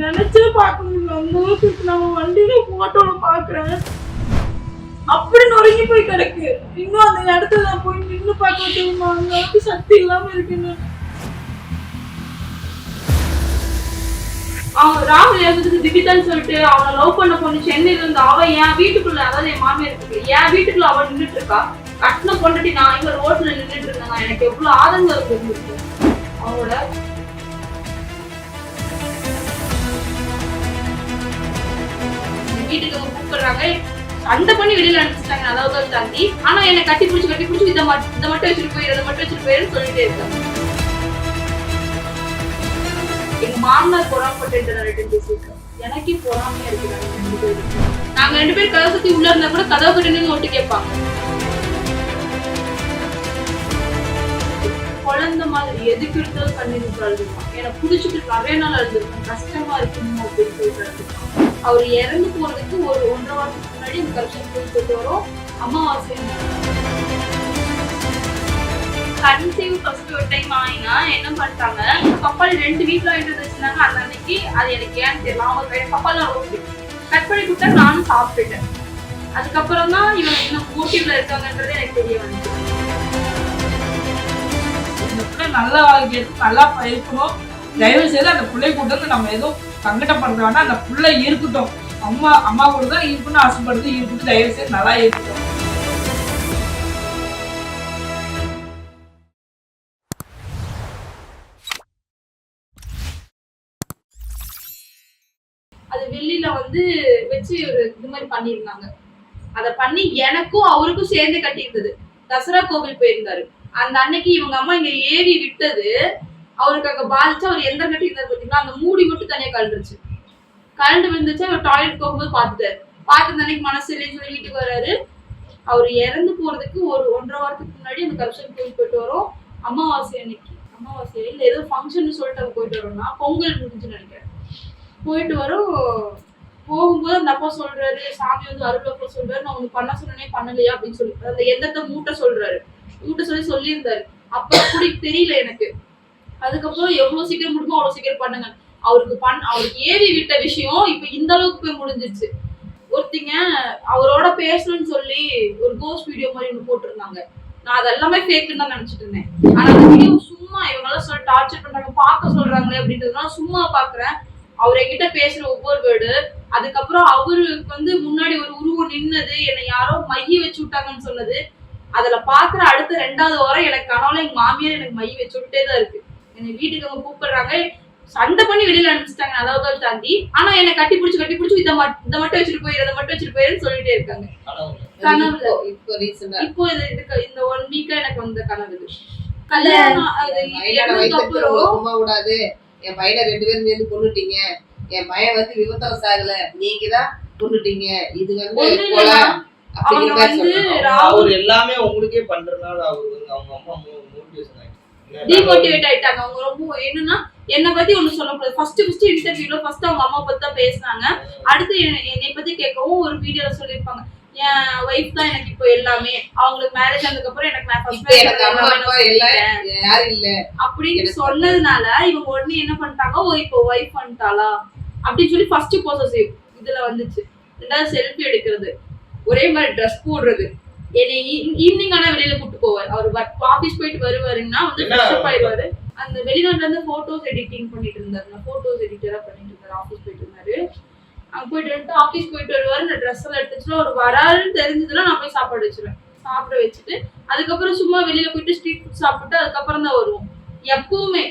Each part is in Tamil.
நினைச்சே பார்க்க முடியல அந்த அளவுக்கு நம்ம வண்டியில போட்டோல பாக்குறேன் அப்படி நொறுங்கி போய் கிடக்கு. இன்னும் அந்த இடத்துல நான் போய் நின்று பார்க்க முடியுமா அந்த அளவுக்கு சக்தி இல்லாம இருக்குன்னு. அவன் ராகுல் ஏகத்துக்கு திவிதான்னு சொல்லிட்டு அவனை லவ் பண்ண பொண்ணு சென்னையில இருந்து அவ என் வீட்டுக்குள்ள அதாவது என் மாமியார் இருக்கு என் வீட்டுக்குள்ள அவன் நின்னுட்டு இருக்கா? கட்டின பொண்டாட்டி நான் இங்க ரோட்ல நின்னுட்டு இருந்தேன்? எனக்கு எவ்வளவு ஆதங்கம் இருக்கு அவனோட வீட்டுக்கு கூப்பிடுறாங்க. அந்த பண்ணி வெளியில அனுப்பிச்சிட்டாங்க அதாவது தாண்டி ஆனா என்னை கட்டி பிடிச்சி கட்டி பிடிச்சி இதை மட்டும் இதை மட்டும் வச்சுட்டு போயிரு இதை மட்டும் வச்சுட்டு போயிருன்னு சொல்லிட்டே இருக்காங்க. எங்க மாமனார் பொறாமப்பட்டு ரெண்டு பேசியிருக்காங்க எனக்கே பொறாமையா இருக்கு. நாங்க ரெண்டு பேரும் நாங்க கதவை சுத்தி உள்ள இருந்தா கூட கதவு கிட்ட ஒட்டு கேட்பாங்க. குழந்தை மாதிரி எதுக்கு இருந்தாலும் கண்ணீர் அழுதுருப்பான். எனக்கு பிடிச்சிட்டு நிறைய நாள் அழுதுருப்பான். கஷ்டமா இருக்கணும் அப்படின்னு சொல்லிட்டு அவர் இறந்து போறதுக்கு ஒரு ஒன்றரை வாரத்துக்கு முன்னாடி இந்த கல்ச்சர் போயிட்டு வரும். அமாவாசை கன்சீவ் ஃபர்ஸ்ட் ஒரு டைம் ஆயினா என்ன பண்ணிட்டாங்க? கப்பல் ரெண்டு வீட்டில் வாங்கிட்டு வச்சிருந்தாங்க அந்த அன்னைக்கு அது எனக்கு ஏன்னு தெரியல. அவங்க கப்பல் ரொம்ப கட் பண்ணி கொடுத்தா நானும் சாப்பிட்டுட்டேன். அதுக்கப்புறம் தான் இவங்க இன்னும் மோட்டிவ்ல இருக்காங்கன்றது எனக்கு தெரிய வந்துச்சு. இந்த பிள்ளை நல்ல வாழ்க்கைக்கு நல்லா இருக்கணும் தயவு செய்து அந்த பிள்ளை கூட வந்து நம்ம எதுவும் சங்கடப்படுற வேணா அந்த பிள்ளை இருக்கட்டும். அம்மா அம்மா கூட தான் இருக்கணும்னு ஆசைப்படுறது இருக்கட்டும். தயவு செய்து நல்லா இருக்கட்டும். அது வெள்ளியில வந்து வச்சு ஒரு இது மாதிரி பண்ணியிருந்தாங்க. அதை பண்ணி எனக்கும் அவருக்கும் சேர்ந்து கட்டியிருந்தது. தசரா கோவில் போயிருந்தாரு. அந்த அன்னைக்கு இவங்க அம்மா இங்க ஏறி விட்டது. அவருக்கு அங்க பாதிச்சு அவர் எந்த கட்டி இருந்தார் பாத்தீங்கன்னா அந்த மூடி மட்டும் தனியா கழண்டுருச்சு. கழண்டு விழுந்துச்சு அவர் டாய்லெட் போகும்போது பார்த்துட்டாரு. பார்த்து அன்னைக்கு மனசு இல்லைன்னு சொல்லி வீட்டுக்கு வர்றாரு. அவர் இறந்து போறதுக்கு ஒரு ஒன்றரை வாரத்துக்கு முன்னாடி அந்த கரப்ஷன் கோயில் போயிட்டு வரோம். அமாவாசை அன்னைக்கு. அமாவாசை இல்ல ஏதோ ஃபங்க்ஷன் சொல்லிட்டு அவங்க போயிட்டு வரோம்னா பொங்கல் முடிஞ்சுன்னு நினைக்கிறேன். போயிட்டு வரோம். போகும்போது அந்த அப்பா சொல்றாரு சாமி வந்து அருளப்பா சொல்றாரு. நான் உனக்கு பண்ண சொன்னனே பண்ணலையா? அப்படின்னு சொல்லி. அந்த எந்தத்தை மூட்டை சொல்றாரு. மூட்டை சொல்லி சொல்லியிருந்தாரு. அப்ப அப்படி தெரியல எனக்கு. அதுக்கப்புறம் எவ்வளவு சீக்கிரம் முடியுமோ அவ்வளவு சீக்கிரம் பண்ணுங்க. அவருக்கு பண் அவருக்கு ஏறி விட்ட விஷயம் இப்ப இந்த அளவுக்கு போய் முடிஞ்சிருச்சு. ஒருத்திங்க அவரோட பேசணும்னு சொல்லி ஒரு கோஸ்ட் வீடியோ மாதிரி ஒன்று போட்டிருந்தாங்க. நான் அதெல்லாமே ஃபேக்குன்னு தான் நினைச்சிட்டு இருந்தேன். ஆனா அந்த வீடியோ சும்மா இவங்கெல்லாம் சொல்லி டார்ச்சர் பண்றாங்க பார்க்க சொல்றாங்களே அப்படின்றதுலாம் சும்மா பாக்குறேன். அவர் என்கிட்ட பேசுற ஒவ்வொரு வேர்டு அதுக்கப்புறம் அவருக்கு வந்து முன்னாடி ஒரு உருவம் நின்னது என்னை யாரோ மைய வச்சு விட்டாங்கன்னு சொன்னது. அதுல பாக்குற அடுத்த ரெண்டாவது வாரம் எனக்கு கனவுல எங்க மாமியார் எனக்கு மைய வச்சு விட்டே தான் இருக்கு. என்னை வீட்டுக்கு அவங்க கூப்பிடுறாங்க. சண்டை பண்ணி வெளியில அனுப்பிச்சிட்டாங்க. அதாவது தாண்டி ஆனா என்னை கட்டி பிடிச்சி கட்டி பிடிச்சி இதை இதை மட்டும் வச்சுட்டு போயிரு இதை மட்டும் வச்சுட்டு போயிருன்னு சொல்லிட்டே இருக்காங்க. கனவுல இப்போ- இப்போ இது இந்த ஒன் வீக்கா எனக்கு வந்த கனவு இது. கல்யாணம் விடாது. என் பையனை ரெண்டு பேரும் சேர்ந்து கொண்டுட்டீங்க என் பையன் வந்து விபத்தம் சாகல நீங்க தான் கொண்டுட்டீங்க இது வந்து ஒண்ணு கொலை இல்லைன்னா, அப்படிங்கிற அவங்க மாதிரி வந்து சொல்றாங்க ராகுல் அவர் எல்லாமே உங்களுக்கே பண்றதுனால அவர் வந்து அவங்க அம்மா மோட்டிவேஷன் ஆயிடுச்சு டிமோட்டிவேட் ஆயிட்டாங்க. அவங்க ரொம்ப என்னன்னா என்னை பத்தி ஒண்ணு சொல்லக்கூடாது ஃபர்ஸ்ட் ஃபர்ஸ்ட் இன்டர்வியூல ஃபர்ஸ்ட் அவங்க அம்மா பத்தி தான் பேசினாங்க. அடுத்து என்னை பத்தி கேட்கவும் ஒரு வீடியோல சொல்லியிருப்பாங்க. என் ஒய்ஃப் தான் எனக்கு இப்போ எல்லாமே. அவங்களுக்கு மேரேஜ் ஆனதுக்கு அப்புறம் எனக்கு அப்படின்னு சொன்னதுனால இவங்க உடனே என்ன பண்ணிட்டாங்க ஓ இப்போ ஒய்ஃப் பண்ணிட்டாளா அப்படின்னு சொல்லி ஃபர்ஸ்ட் பொசசிவ் இதுல வந்துச்சு. ரெண்டாவது செல்ஃபி எடுக்கிறது. ஒரே மாதிரி ட்ரெஸ் போடுறது. என்னை ஈவினிங் ஆனா வெளியில கூட்டு போவார். அவர் ஆபீஸ் போயிட்டு வருவாருன்னா வந்து? ஃப்ரெஷ்அப் ஆயிடுவாரு. அந்த வெளிநாட்டுல இருந்து போட்டோஸ் எடிட்டிங் பண்ணிட்டு இருந்தாரு. நான் போட்டோஸ் எடிட்டரா பண்ணிட்டு இருந்தாரு. ஆபீஸ் போயிட்டு இருந்தாரு. அங்க போயிட்டு வந்துட்டு ஆபீஸ் போயிட்டு வருவாரு. நான் ட்ரெஸ் எல்லாம் எடுத்து வச்சுட்டு அவர் வராருன்னு தெரிஞ்சதுல நான் போய் சாப்பாடு வச்சிருவேன். சாப்பிட வச்சுட்டு அதுக்கப்புறம் சும்மா வெளியில போயிட்டு ஸ்ட்ரீட் ஃபுட் சாப்பிட்டு அதுக்கப்புறம் தான் வருவோம். எப்பவுமே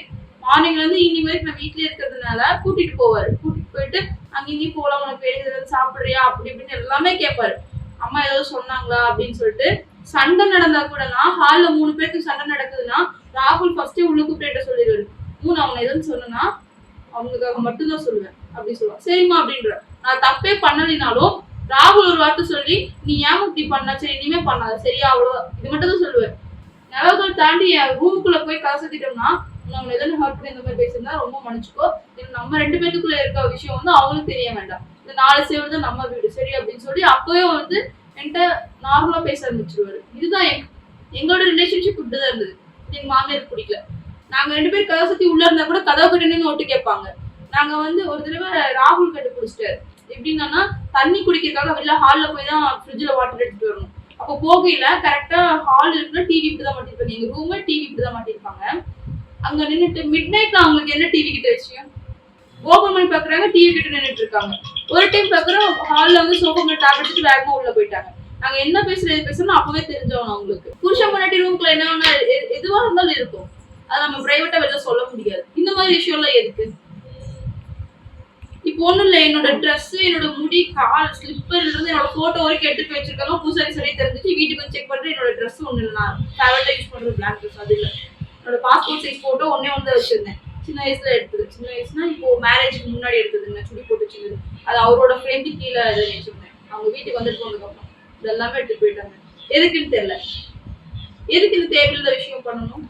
மார்னிங்ல இருந்து ஈவினிங் வரைக்கும் நான் வீட்லயே இருக்கிறதுனால கூட்டிட்டு போவாரு. கூட்டிட்டு போயிட்டு அங்க இங்கேயும் போலாம். உனக்கு வேணுங்கிறது சாப்பிடுறியா? அப்படி இப்படின்னு எல்லாமே கேட்பாரு. அம்மா ஏதோ சொன்னாங்களா அப்படின்னு சொல்லிட்டு சண்டை நடந்தா கூட நான் ஹால்ல மூணு பேருக்கு சண்டை நடக்குதுன்னா ராகுல் ஃபர்ஸ்டே உள்ளுக்கு போயிட்ட சொல்லிடுவாரு. மூணு அவங்க எதுன்னு சொன்னா அவங்களுக்காக மட்டும்தான் சொல்லுவேன் அப்படின்னு சொல்லுவான் சரிம்மா அப்படின்ற. நான் தப்பே பண்ணலினாலும் ராகுல் ஒரு வார்த்தை சொல்லி நீ ஏன் இப்படி பண்ண? சரி இனிமே பண்ணாத. சரியா? அவ்வளோ இது மட்டும் தான் சொல்லுவேன். நிலவுகள் தாண்டி என் ரூமுக்குள்ள போய் கசத்திட்டோம்னா நம்ம எதுன்னு ஹர்ட் பண்ணி இந்த மாதிரி பேசியிருந்தா ரொம்ப மன்னிச்சுக்கோ. நம்ம ரெண்டு பேத்துக்குள்ள இருக்க விஷயம் வந்து அவங்களுக்கு தெரிய வேண்டாம். இந்த நாலு சேவர் தான் நம்ம வீடு. சரி அப்படின்னு சொல்லி அப்பவே வந்து என்கிட்ட நார்மலா பேச ஆரம்பிச்சிருவாரு. இதுதான் எங் எங்களோட ரிலேஷன்ஷிப் இப்படிதான் இருந்தது. எங்க மாமியார் பிடிக்கல. நாங்க ரெண்டு பேரும் கதை சுத்தி உள்ள இருந்தா கூட கதவு கிட்ட நின்று ஒட்டு கேட்பாங்க. நாங்க வந்து ஒரு தடவை ராகுல் கண்டுபிடிச்சிட்டாரு. எப்படின்னா தண்ணி குடிக்கிறதுக்காக வெளில ஹால்ல போய் தான் ஃப்ரிட்ஜில் வாட்டர் எடுத்துட்டு வரணும். அப்போ போகையில கரெக்டா ஹால் இருக்குன்னா டிவி இப்படி தான் மாட்டிருப்பாங்க. எங்க ரூம்ல டிவி இப்படி தான் மாட்டிருப்பாங்க. அங்க நின்றுட்டு மிட் நைட்ல அவங்களுக்கு என்ன டிவி கிட்ட விஷயம் ஓபன் பண்ணி பாக்குறாங்க டிவி கிட்ட நின்றுட்டு இருக்காங்க. ஒரு டைம் பாக்குறோம் ஹால்ல வந்து சோஃபா மேல டேப் எடுத்துட்டு வேகமா உள்ள போயிட்டாங்க. நாங்க என்ன பேசுறது பேசணும் அப்பவே தெரிஞ்சவங்க அவங்களுக்கு. புருஷன் முன்னாடி ரூம்குள்ள என்ன வேணா எதுவா இருந்தாலும் இருக்கும். அது நம்ம பிரைவேட்டா வெளில சொல்ல முடியாது. இந்த மாதிரி விஷயம்லாம் எதுக்கு? இப்போ ஒண்ணும் இல்ல என்னோட ட்ரெஸ் என்னோட முடி கால் ஸ்லிப்பர்ல இருந்து என்னோட போட்டோ வரைக்கும் எடுத்து போய் வச்சிருக்காங்க பூசாரி சரியா தெரிஞ்சிச்சு வீட்டுக்கு வந்து செக் பண்றேன் என்னோட ட்ரெஸ் ஒண்ணு இல்லை நான் ஃபேவரட்டா யூஸ் பண்ற பிளாக் ட்ரெஸ் அது இல்ல. என்னோட பாஸ்போர்ட் சைஸ் போட்டோ ஒன்னே ஒன்று வச்சிருந்தேன். சின்ன வயசுல எடுத்தது. சின்ன வயசுனா இப்போ மேரேஜ்க்கு முன்னாடி எடுத்ததுங்க சுடி போட்டு வச்சிருந்தது. அது அவரோட ஃப்ரெண்டு கீழே இதை வச்சிருந்தேன். அவங்க வீட்டுக்கு வந்துட்டு போனதுக்கு அப்புறம். இது எல்லாமே எடுத்துட்டு போயிட்டாங்க. எதுக்குன்னு தெரியல. எதுக்கு இந்த தேவையில்லாத விஷயம் பண்ணணும்?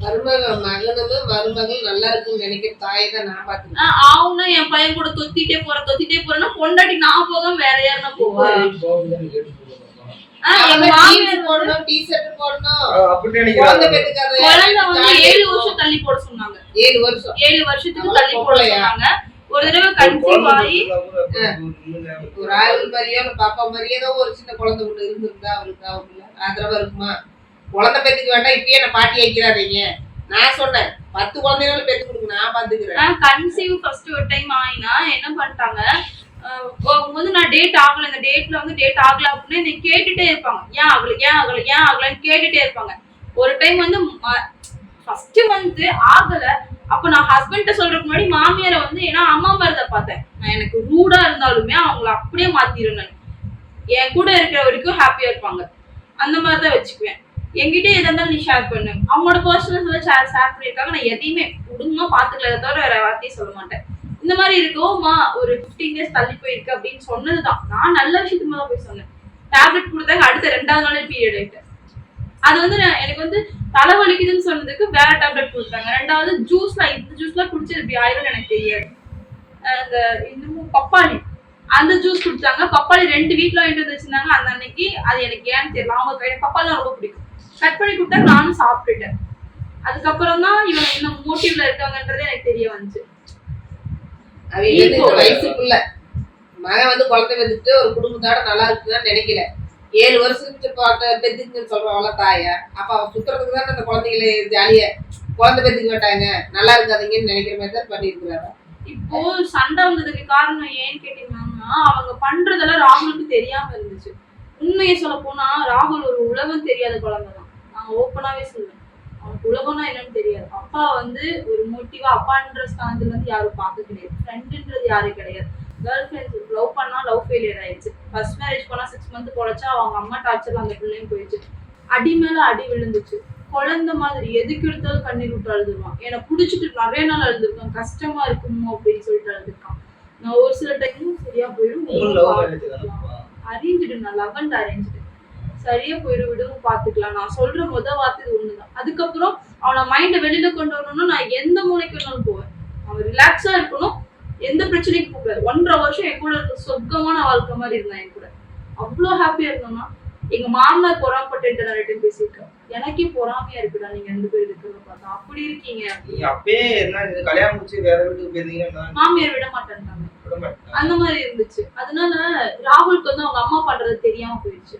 மருமகள் மகனும் மருமகள் நல்லா இருக்குன்னு நினைக்கிற தாயை தான் நான் ஆஹ் ஆவுன்னா என் பையன் கூட தொத்திட்டே போறேன் தொத்திட்டே போறேன்னா பொண்டாட்டி நான் போகாம வேற யாருன்னா போவா? ஏழு வருஷம் தள்ளி போட சொன்னாங்க. ஏழு வருஷம். ஏழு வருஷத்துக்கு அவ தள்ளி போட போடலையா? சொன்னாங்க. ஒரு தடவை கன்சீவ் ஆகி ஒரு ஆயுள் மாதிரியோ பாப்பா மாதிரியோ ஏதோ ஒரு சின்ன குழந்தை ஒண்ணு இருந்திருந்தா அவருக்கு அவங்கள ஆதரவா இருக்குமா? குழந்தை பெத்துக்க வேண்டாம் இப்பயே நான் பாட்டி வைக்கிறாதீங்க நான் சொன்னேன் பத்து குழந்தைகளும் பெத்து கொடுங்க நான் பாத்துக்கிறேன். கன்சீவ் ஃபர்ஸ்ட் ஒரு டைம் ஆயினா என்ன பண்ணிட்டாங்க? வந்து நான் டேட் ஆகல இந்த டேட்ல வந்து டேட் ஆகல அப்படின்னு என்னை கேட்டுட்டே இருப்பாங்க. ஏன் ஆகல ஏன் ஆகல ஏன் ஆகலன்னு கேட்டுட்டே இருப்பாங்க. ஒரு டைம் வந்து ஃபர்ஸ்ட் மந்த் ஆகல. அப்ப நான் ஹஸ்பண்ட சொல்றதுக்கு முன்னாடி மாமியாரை வந்து ஏன்னா அம்மா மருதை பார்த்தேன். நான் எனக்கு ரூடா இருந்தாலுமே அவங்கள அப்படியே மாத்திருந்தேன் என் கூட இருக்கிற வரைக்கும் ஹாப்பியா இருப்பாங்க. அந்த மாதிரி தான் வச்சுக்குவேன். என்கிட்ட எதா இருந்தாலும் நீ ஷேர் பண்ணு. அவங்களோட பர்சனல்ஸ் எல்லாம் ஷேர் ஷேர் பண்ணியிருக்காங்க. நான் எதையுமே குடும்பமா பாத்துக்கல தவிர வேற வார்த்தையும் சொல்ல மாட்டேன். இந்த மாதிரி இருக்கோமா ஒரு 15 டேஸ் தள்ளி போயிருக்கு அப்படின்னு சொன்னதுதான். நான் நல்ல விஷயத்துக்கு மேல போய் சொன்னேன். டேப்லெட் கொடுத்தாங்க அடுத்த ரெண்டாவது நாளே பீரியட் ஆகிட்டேன் அது வந்து நான் எனக்கு வந்து தலை வலிக்குதுன்னு சொன்னதுக்கு வேற டேப்லெட் கொடுத்தாங்க. ரெண்டாவது ஜூஸ்லாம் இந்த ஜூஸ்லாம் குடிச்சது இப்படி ஆயிரும் எனக்கு தெரியாது. அந்த இன்னமும் பப்பாளி. அந்த ஜூஸ் கொடுத்தாங்க. பப்பாளி ரெண்டு வீட்டில் வாங்கிட்டு வந்து அந்த அன்னைக்கு அது எனக்கு ஏன்னு தெரியல. அவங்க கையில பப்பாளி ரொம்ப பிடிக்கும். கட் பண்ணி கொடுத்தா நானும் சாப்பிட்டுட்டேன். அதுக்கப்புறம் தான் இவங்க என்ன மோட்டிவ்ல இருக்காங்கன்றது எனக்கு தெரிய வந்துச்சு. அவங்க வயசுக்குள்ள. மகன் வந்து குழந்தை பெத்துட்டு ஒரு குடும்பத்தோட நல்லா இருக்குன்னு நினைக்கல. ஏழு பார்த்த பெத்துக்குன்னு சொல்றவள தாயா? அப்ப அவ சுத்துறதுக்கு தானே அந்த குழந்தைகளை ஜாலியா குழந்தை பெத்துக்க மாட்டாங்க. நல்லா இருக்காதீங்கன்னு நினைக்கிற மாதிரி தான் பண்ணிருக்கிறாங்க இப்போ சண்டை வந்ததுக்கு காரணம் ஏன்னு கேட்டீங்கன்னா அவங்க பண்றதெல்லாம் ராகுலுக்கு தெரியாம இருந்துச்சு. உண்மையை சொல்ல போனா ராகுல் ஒரு உலகம் தெரியாத குழந்தை தான் நான் ஓப்பனாவே சொல்லுவேன் அவனுக்கு உலகம்னா என்னன்னு தெரியாது. அப்பா வந்து ஒரு மோட்டிவா அப்பான்ற ஸ்தானத்துல இருந்து யாரும் பார்க்க கிடையாது. ஃப்ரெண்டுன்றது யாரும் கிடையாது. கேர்ள் ஃப்ரெண்ட்ஸ் லவ் பண்ணா லவ் ஃபெயிலியர் ஆயிடுச்சு. ஃபர்ஸ்ட் மேரேஜ் பண்ணா சிக்ஸ் மந்த் பொழைச்சா அவங்க அம்மா டார்ச்சர்ல அந்த பிள்ளையும் போயிடுச்சு. அடி மேல அடி விழுந்துச்சு. குழந்தை மாதிரி எதுக்கு எடுத்தாலும் கண்ணீர் விட்டு அழுதுருவான். என்னை பிடிச்சிட்டு நிறைய நாள் அழுதுருக்கான். கஷ்டமா இருக்குமோ அப்படின்னு சொல்லிட்டு அழுதுருக்கான். நான் ஒரு சில டைமும் சரியா போயிடும் அரேஞ்சிடு நான் லவ் அண்ட் சரியா போயிடும் விடுவும் பாத்துக்கலாம். நான் சொல்ற முத வார்த்தை இது ஒண்ணுதான். அதுக்கப்புறம் அவனை மைண்ட வெளியில கொண்டு வரணும்னா நான் எந்த மூலைக்கு வேணாலும் போவேன். அவன் ரிலாக்ஸா இருக்கணும். எந்த பிரச்சனைக்கும் போகக்கூடாது. ஒன்றரை வருஷம் என் கூட இருக்க சொர்க்கமான வாழ்க்கை மாதிரி இருந்தான் என் கூட. அவ்வளோ ஹாப்பியா இருந்தோம்னா எங்க மாமனார் பொறாமப்பட்டு நிறைய டைம் பேசியிருக்கேன் எனக்கே பொறாமையா இருக்குடா நீங்க ரெண்டு பேரும் இருக்கிறத பார்த்தா. அப்படி இருக்கீங்க. அப்பயே என்ன கல்யாணம் முடிச்சு வேற வீட்டுக்கு போயிருந்தீங்கன்னா மாமியார் விட மாட்டேன்ட்டாங்க. அந்த மாதிரி இருந்துச்சு. அதனால ராகுலுக்கு வந்து அவங்க அம்மா பண்றது தெரியாம போயிடுச்சு.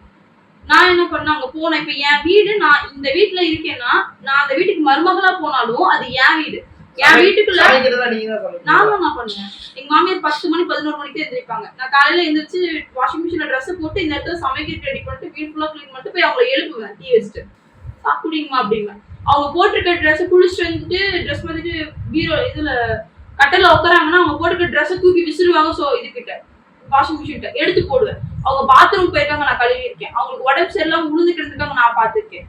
நான் என்ன பண்ணேன் அங்க போனேன். இப்ப என் வீடு நான் இந்த வீட்டுல இருக்கேன்னா நான் அந்த வீட்டுக்கு மருமகளா போனாலும் அது என் வீடு. என் வீட்டுக்குள்ள சமைக்கணும். நான் பண்ணுவேன். எங்க மாமியார் பத்து மணி பதினோரு மணிக்கு தான் எந்திரிப்பாங்க. நான் காலையில எந்திரிச்சு வாஷிங் மிஷின்ல ட்ரெஸ் போட்டு இந்த இடத்துல சமைக்க ரெடி பண்ணிட்டு வீடு ஃபுல்லா க்ளீன் பண்ணிட்டு போய் அவங்களை எழுப்புவேன். டீ வச்சுட்டு. சாப்பிடுங்கம்மா அப்படிங்க அவங்க போட்டிருக்க ட்ரெஸ் குளிச்சுட்டு வந்துட்டு ட்ரெஸ் வந்துட்டு பீரோ இதுல கட்டல உட்காராங்கன்னா அவங்க போட்டிருக்க ட்ரெஸ்ஸை தூக்கி விசிறுவாங்க சோ இதுகிட்ட வாஷிங் மிஷின் எடுத்து போடுவேன். அவங்க பாத்ரூம் போயிருக்காங்க நான் கழுவி இருக்கேன் அவங்களுக்கு உடம்பு சரியெல்லாம் உழுந்துட்டு கிடந்துருக்காங்க நான் பார்த்திருக்கேன்.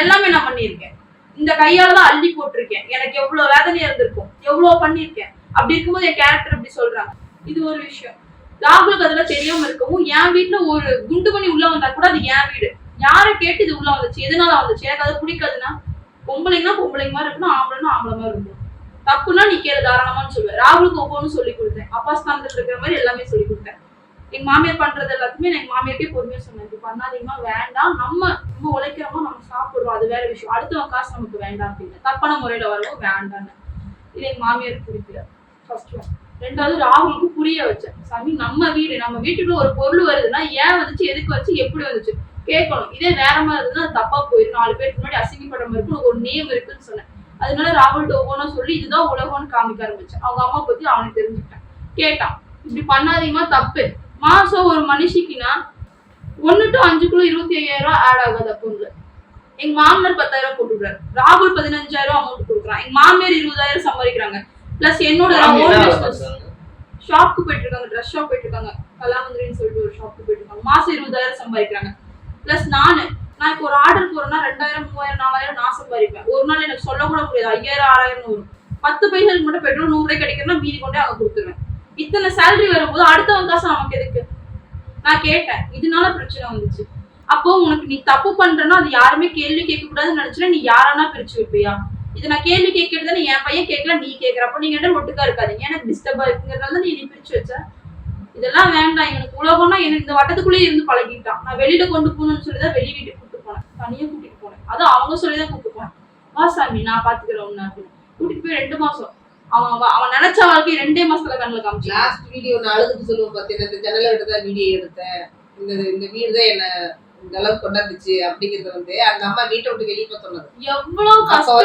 எல்லாமே நான் பண்ணியிருக்கேன். இந்த கையால தான் அள்ளி போட்டிருக்கேன். எனக்கு எவ்வளவு வேதனையா இருந்திருக்கும். எவ்வளவு பண்ணியிருக்கேன். அப்படி இருக்கும்போது என் கேரக்டர் அப்படி சொல்றாங்க. இது ஒரு விஷயம். ராகுலுக்கு அதெல்லாம் தெரியாம இருக்கவும் என் வீட்டுல ஒரு குண்டு பண்ணி உள்ள வந்தா கூட அது என் வீடு. யாரை கேட்டு இது உள்ள வந்துச்சு? எதனால வந்துச்சு? எனக்கு அது பிடிக்காதுன்னா பொம்பளைங்கன்னா பொம்பளைங்க மாதிரி இருக்கணும் ஆம்பளைன்னா ஆம்பளை மாதிரி இருக்கணும். தப்புனா நீ கேளு தாராளமான்னு சொல்லுவேன். ராகுலுக்கு ஒவ்வொன்றும் சொல்லி கொடுத்தேன். அப்பா ஸ்தானத்தில் இருக்கிற மாதிரி எல்லாமே சொல்லி கொடுத்தேன். எங்க மாமியார் பண்றது எல்லாத்தையுமே நான் எங்க மாமியாருக்கே பொறுமையா சொன்னேன். இது பண்ணாதீங்கம்மா வேண்டாம். நம்ம நம்ம உழைக்கிறோமோ நம்ம சாப்பிடுறோம் அது வேற விஷயம். அடுத்தவன் காசு நமக்கு வேண்டாம் அப்படின்னு தப்பான முறையில வரவும் வேண்டாம்னு. இது எங்க மாமியாருக்கு பிடிக்கல ஃபர்ஸ்ட் ஒன் ரெண்டாவது ராகுலுக்கு புரிய வச்சேன். சாமி நம்ம வீடு நம்ம வீட்டுக்குள்ள ஒரு பொருள் வருதுன்னா ஏன் வந்துச்சு எதுக்கு வந்துச்சு எப்படி வந்துச்சு? கேட்கணும். இதே வேற மாதிரி இருந்தா தப்பா போயிடும் நாலு பேருக்கு முன்னாடி அசிங்கப்படுற மாதிரி இருக்கும் ஒரு நேம் இருக்குன்னு சொன்னேன். அதனால ராகுல்கிட்ட ஒவ்வொன்றா சொல்லி இதுதான் உலகம்னு காமிக்க ஆரம்பிச்சேன். அவங்க அம்மா பத்தி அவனுக்கு தெரிஞ்சுக்கிட்டேன். கேட்டான் இப்படி பண்ணாதீங்கமா தப்பு. மாசம் ஒரு மனுஷிக்குன்னா ஒன்னு டு அஞ்சுக்குள்ள இருபத்தி ஐயாயிரம் ரூபாய் ஆட் ஆகாது அக்கௌண்ட்ல எங்க மாமனார் பத்தாயிரம் போட்டு விடுறாரு ராகுல் பதினஞ்சாயிரம் அமௌண்ட் கொடுக்குறான். எங்க மாமியார் இருபதாயிரம் சம்பாதிக்கிறாங்க. பிளஸ் என்னோட? ஷாப்க்கு போயிட்டு இருக்காங்க ட்ரெஸ் ஷாப் போயிட்டு இருக்காங்க கலாமந்திரின்னு சொல்லிட்டு ஒரு ஷாப்க்கு போயிட்டு இருக்காங்க மாசம் இருபதாயிரம் சம்பாதிக்கிறாங்க. பிளஸ் நானு நான் இப்போ ஒரு ஆர்டர் போறேன்னா ரெண்டாயிரம் மூவாயிரம் நாலாயிரம் நான் சம்பாதிப்பேன். ஒரு நாள் எனக்கு சொல்ல கூட முடியாது ஐயாயிரம் ஆறாயிரம் வரும் பத்து பைசாக்கு மட்டும் பெட்ரோல் நூறு ரூபாய் கிடைக்கிறனா மீதி கொண்டே அங்க கொடுத்துருவேன். இத்தனை சேலரி வரும்போது அடுத்தவங்க காசு நமக்கு எதுக்கு? நான் கேட்டேன். இதனால பிரச்சனை வந்துச்சு. அப்போ உனக்கு நீ தப்பு பண்றன்னா அது யாருமே கேள்வி கேட்க கூடாதுன்னு நினைச்சுனா நீ யாரானா பிரிச்சு வைப்பியா? இது நான் கேள்வி கேட்கறது நீ என் பையன் கேட்கல நீ கேட்கற. அப்போ நீங்க ரெண்டு ஒட்டுக்கா இருக்காதீங்க. எனக்கு டிஸ்டர்பா இருக்குங்கிறதுனால தான் நீ நீ பிரிச்சு வச்ச? இதெல்லாம் வேண்டாம். எனக்கு உலகம்னா எனக்கு இந்த வட்டத்துக்குள்ளேயே இருந்து பழகிட்டான். நான் வெளியில கொண்டு போகணும்னு சொல்லி தான் வெளிய வீட்டுக்கு போனேன் தனியா கூட்டிட்டு போனேன். அதுவும் அவங்க சொல்லி தான் கூட்டு போனேன் வா சாமி நான் பாத்துக்கிறேன் ஒன்னு அப்படின்னு. கூட்டிட்டு போய் ரெண்டு மாசம். அவன் அவன் நினைச்ச வாழ்க்கை ரெண்டே மாசத்துல கண்ணுல காமிச்சான். லாஸ்ட் வீடியோ நான் அழுதுட்டு சொல்லுவேன் பார்த்தீங்கன்னா இந்த ஜன்னலை தான் வீடியோ எடுத்தேன். இந்த இந்த வீடு தான் என்ன இந்த அளவுக்கு கொண்டாந்துச்சு அப்படிங்கறது வந்து அந்த அம்மா வீட்டை விட்டு வெளியே போக சொன்னது எவ்வளவு கஷ்டம்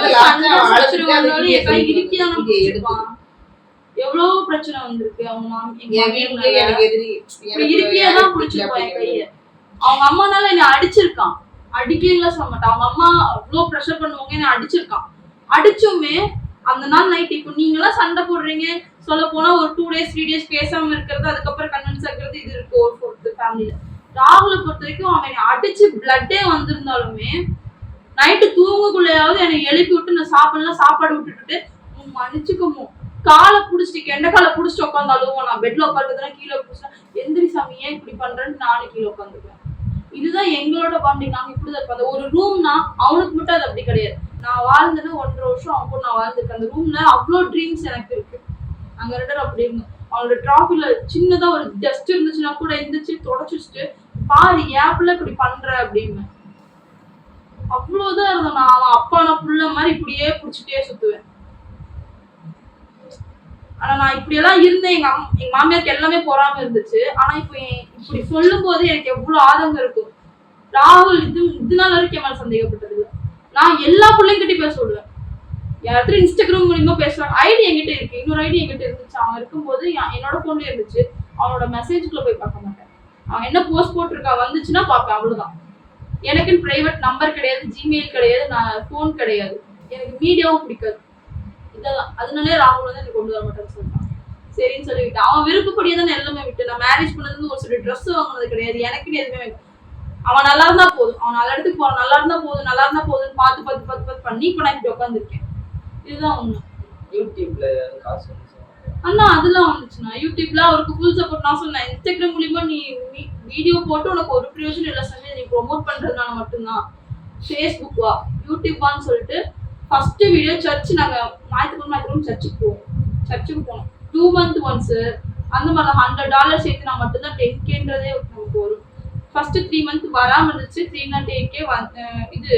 எவ்வளவு பிரச்சனை வந்திருக்கு அவங்க மாமி. எனக்கு எதிரி இருக்கியே தான் பிடிச்சிருப்பான் என் கைய. அவங்க அம்மானால என்னை அடிச்சிருக்கான். அடிக்கலாம் சொல்ல மாட்டான் அவங்க அம்மா அவ்வளோ ப்ரெஷர் பண்ணுவாங்க என்ன அடிச்சிருக்கான். அடிச்சுமே அந்த நாள் நைட் இப்போ நீங்களாம் சண்டை போடுறீங்க? சொல்ல போனா ஒரு டூ டேஸ் த்ரீ டேஸ் பேசாம இருக்கிறது அதுக்கப்புறம் கன்வின்ஸ் ஆகிறது இது இருக்கு ஒரு ஃபோர்த்து ஃபேமிலியில ராகுலை பொறுத்த வரைக்கும் அவன் அடிச்சு பிளட்டே வந்திருந்தாலுமே நைட்டு தூங்கக்குள்ளையாவது என்னை எழுப்பி விட்டு நான் சாப்பிடலாம் சாப்பாடு விட்டுட்டு மன்னிச்சுக்கமோ காலை பிடிச்சிட்டு கெண்ட காலை பிடிச்சிட்டு உட்காந்தாலும் நான் பெட்ல உட்காந்துதுன்னா கீழே பிடிச்சா எந்திரி சாமி ஏன் இப்படி பண்றேன்னு நானும் கீழே உட்காந்துக்குவேன் இதுதான் எங்களோட பாண்டிங் நாங்க இப்படிதான் இருப்போம். அந்த ஒரு ரூம்னா அவனுக்கு மட்டும் அது அப்படி கிடையாது. நான் வாழ்ந்தது ஒன்றரை வருஷம் அவன் கூட நான் வாழ்ந்துருக்கேன். அந்த ரூம்ல அவ்வளோ ட்ரீம்ஸ் எனக்கு இருக்கு. அங்க ரெண்டு அப்படி இருந்தோம். அவனோட டிராஃபில சின்னதா ஒரு டஸ்ட் இருந்துச்சுன்னா கூட எந்திரிச்சு தொடச்சு வச்சுட்டு பாரு ஏன் இப்படி பண்ற அப்படின்னு. அவ்வளவுதான் இருந்தோம். நான் அவன் அப்பா நான் புள்ள மாதிரி இப்படியே பிடிச்சிட்டே சுத்துவேன். ஆனா நான் இப்படி எல்லாம் இருந்தேன். எங்க அம் எங்க மாமியாருக்கு எல்லாமே பொறாம இருந்துச்சு. ஆனா இப்போ இப்படி சொல்லும் போது எனக்கு எவ்வளவு ஆதங்கம் இருக்கும். ராகுல் இது இது நாள் வரைக்கும் என் மேல சந்தேகப்பட்டது நான் எல்லா பிள்ளைங்கிட்டயும் பேச சொல்லுவேன். யாராவது இன்ஸ்டாகிராம் மூலியமா பேசுறாங்க. ஐடி என்கிட்ட இருக்கு. இன்னொரு ஐடி என்கிட்ட இருந்துச்சு. அவன் இருக்கும்போது என்னோட போன்லயே இருந்துச்சு. அவனோட மெசேஜ்குள்ள போய் பார்க்க மாட்டேன். அவன் என்ன போஸ்ட் போட்டிருக்கா வந்துச்சுன்னா பார்ப்பேன். அவ்வளவுதான். எனக்குன்னு பிரைவேட் நம்பர் கிடையாது. ஜிமெயில் கிடையாது. நான் ஃபோன் கிடையாது. எனக்கு மீடியாவும் பிடிக்காது. இதெல்லாம் அதனாலே ராகுல் வந்து எனக்கு கொண்டு வர மாட்டேன்னு சொல்லிட்டான். சரின்னு சொல்லி விட்டேன் அவன் விருப்பப்படியே தான் எல்லாமே விட்டு நான் மேரேஜ் பண்ணது ஒரு சில ட்ரெஸ் வாங்கினது கிடையாது. எனக்குன்னு எதுவுமே. அவன் நல்லா இருந்தா போதும். அவன் நல்ல இடத்துக்கு போறான். நல்லா இருந்தா போதும் நல்லா இருந்தா போதும்னு பார்த்து பார்த்து பார்த்து பார்த்து பண்ணி இப்போ நான் இப்படி உட்காந்துருக்கேன் இதுதான் உண்மை. யூடியூப்ல காசு. அண்ணா அதெல்லாம் வந்துச்சுண்ணா. யூடியூப்ல அவருக்கு ஃபுல் சப்போர்ட் நான் சொன்னேன். இன்ஸ்டாகிராம் மூலியமா நீ வீடியோ போட்டு உனக்கு ஒரு பிரயோஜனம் இல்லை சாமி. நீ ப்ரோமோட் பண்றதுனால மட்டும்தான். ஃபேஸ்புக் வா? யூடியூப் வான்னு சொல்லிட்டு ஃபர்ஸ்ட் வீடியோ சர்ச் நாங்க ஞாயிற்றுக்கிழமை ஞாயிற்றுக்கிழமை சர்ச்சுக்கு போவோம். சர்ச்சுக்கு போனோம். டூ மந்த் ஒன்ஸ் அந்த மாதிரி ஹண்ட்ரட் டாலர் சேர்த்துனா மட்டும்தான் டென் கேன்றதே நமக்கு வரும். ஃபர்ஸ்ட் த்ரீ மந்த் வராமல் இருந்துச்சு. த்ரீ நாட் எயிட் கே இது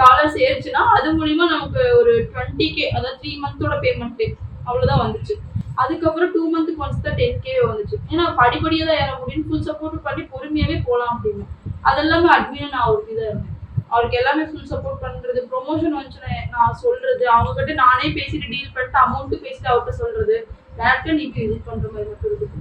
டாலர்ஸ் ஏறிச்சுன்னா அது மூலியமா நமக்கு ஒரு டுவெண்ட்டி கே அதாவது த்ரீ மந்தோட பேமெண்ட் அவ்வளோதான் வந்துச்சு. அதுக்கப்புறம் டூ மந்த்துக்கு ஒன்ஸ் தான் டென் கே வந்துச்சு. ஏன்னா படிப்படியாக தான் ஏற முடியும் ஃபுல் சப்போர்ட் பண்ணி பொறுமையாகவே போகலாம் அப்படின்னு. அதெல்லாமே அட்மின் நான் ஒரு இதாக இருந்தேன் அவருக்கு எல்லாமே ஃபுல் சப்போர்ட் பண்றது ப்ரொமோஷன் வந்துச்சுன்னா நான் சொல்றது அவங்க கிட்ட நானே பேசிட்டு டீல் பண்ணிட்டு அமௌண்ட் பேசிட்டு அவர்கிட்ட சொல்றது. டேரக்டா நீ இது பண்ற மாதிரி மட்டும் இருக்குது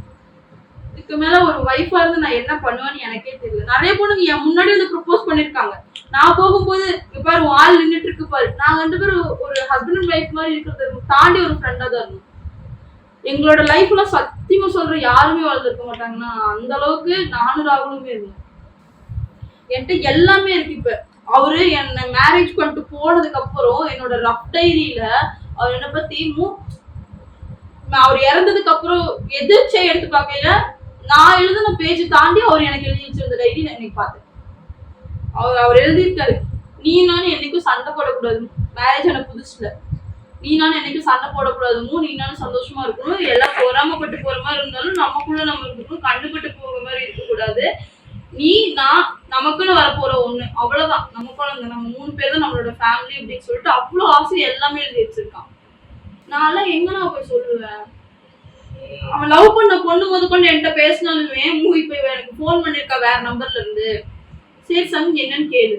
இதுக்கு மேல ஒரு ஒய்ஃபா இருந்து நான் என்ன பண்ணுவேன்னு எனக்கே தெரியல. நிறைய பொண்ணுங்க என் முன்னாடி வந்து ப்ரப்போஸ் பண்ணிருக்காங்க நான் போகும்போது இங்க பாரு உன் ஆள் நின்னுட்டு இருக்கு பாரு. நாங்க ரெண்டு பேரும் ஒரு ஹஸ்பண்ட் அண்ட் ஒய்ஃப் மாதிரி இருக்கிறது தாண்டி ஒரு ஃப்ரெண்டா தான் இருந்தோம். எங்களோட லைஃப்ல சத்தியமா சொல்ற யாருமே வாழ்ந்துருக்க மாட்டாங்கன்னா அந்த அளவுக்கு நானும் ராகுலுமே இருந்தோம் என்கிட்ட எல்லாமே இருக்கு இப்போ. அவரு என்ன மேரேஜ் பண்ணிட்டு போனதுக்கு அப்புறம் என்னோட ரஃப் டைரியில அவர் என்ன பத்தி மூ- அவர் இறந்ததுக்கு அப்புறம் எதிர்ச்சை எடுத்து பார்க்கல. நான் எழுதின பேஜ் தாண்டி அவர் எனக்கு எழுதி வச்சிருந்த டைரி நான் இன்னைக்கு பார்த்தேன் அவர் அவர் எழுதியிருக்காரு. நீ நானும் என்னைக்கும் சண்டை போடக்கூடாது. மேரேஜ் ஆன புதுசுல. நீ நானும் என்னைக்கும் சண்டை போடக்கூடாதுமோ நீ நானும் சந்தோஷமா இருக்கணும். எல்லாம் பொறாமப்பட்டு போற மாதிரி இருந்தாலும் நமக்குள்ள நம்ம இருக்கணும். கண்டுபட்டு போற மாதிரி இருக்கக்கூடாது. நீ நான் நமக்குன்னு வரப்போற ஒண்ணு. அவ்வளவுதான். நம்ம குழந்தை நம்ம மூணு பேர் தான் நம்மளோட ஃபேமிலி அப்படின்னு சொல்லிட்டு அவ்வளவு ஆசை எல்லாமே எழுதி வச்சிருக்கான் நான்லாம் எங்க நான் போய் சொல்லுவேன்? அவன் லவ் பண்ண பொண்ணு முத கொண்டு என்கிட்ட பேசினாலுமே மூவி போய் எனக்கு ஃபோன் பண்ணிருக்கா வேற நம்பர்ல இருந்து. சரி சம் என்னன்னு கேளு.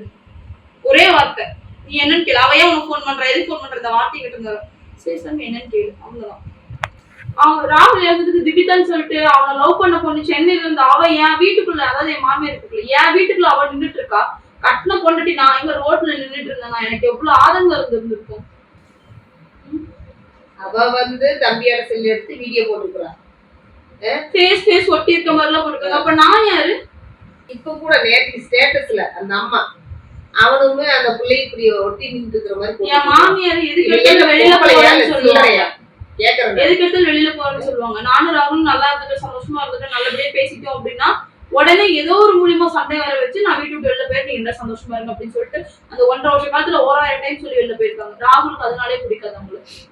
ஒரே வார்த்தை. நீ என்னன்னு கேளு. அவ உனக்கு ஃபோன் பண்ற? எதுக்கு ஃபோன் பண்ற? இந்த வார்த்தை கிட்ட இருந்தா சரி சம் என்னன்னு கேளு. அவ்வளவுதான். அவன் ராகுல் இறந்ததுக்கு திபிதான்னு சொல்லிட்டு அவனை லவ் பண்ண பொண்ணு சென்னையில இருந்து அவ என் வீட்டுக்குள்ள அதாவது என் மாமியார் வீட்டுக்குள்ள என் வீட்டுக்குள்ள அவ நின்னுட்டு இருக்கா? கட்டின பொண்டாட்டி நான் எங்க ரோட்ல நின்னுட்டு இருந்தேன்? எனக்கு எவ்வளவு ஆதங்கம் இருந்திருந்திருக்கும். அவ வந்து தம்பியோட செல் எடுத்து வீடியோ போட்டுக்கிறா. ஃபேஸ் ஃபேஸ் ஒட்டி இருக்க மாதிரிலாம் போட்டுருக்காங்க அப்ப நான் யாரு? இப்ப கூட நேற்று ஸ்டேட்டஸ்ல அந்த அம்மா. அவனுமே அந்த பிள்ளை இப்படி ஒட்டி நின்று மாதிரி என். மாமியார் எதுக்கு வெளியில பொம்பளையா எதுக்கு எடுத்து வெளியில போறேன்னு சொல்லுவாங்க. நானும் ராகுலும் நல்லா இருந்துட்டு சந்தோஷமா இருந்துட்டு நல்லபடியா பேசிட்டோம் அப்படின்னா உடனே ஏதோ ஒரு மூலியமா சண்டை வர வச்சு நான் வீட்டு விட்டு வெளில போயிட்டு நீங்க என்ன சந்தோஷமா இருங்க அப்படின்னு சொல்லிட்டு அந்த ஒன்றரை வருஷ காலத்துல ஓராயிரம் டைம் சொல்லி வெளில போயிருக்காங்க. ராகுலுக்கு அதனாலே பிடிக்காது அவங்களுக்கு